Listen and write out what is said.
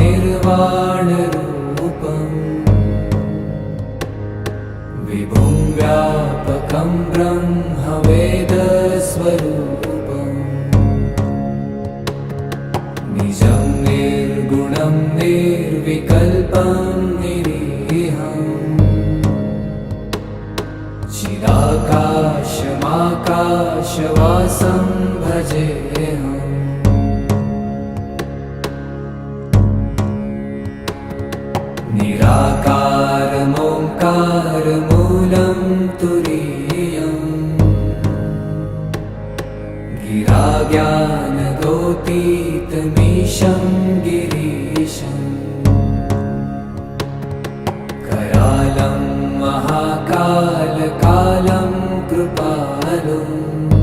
निर्वाणरूपम् विभुं व्यापकं ब्रह्मवेदस्वरूपम्। निजं निर्गुणं निर्विकल्पं निरीहम्। चिराकाशमाकाशवासं भजेऽहम् निराकारमोङ्कारमूलं तुरीयम् गिराज्ञानगोतीतमीशं गिरीशम् करालं महाकालकालं कृपालुम्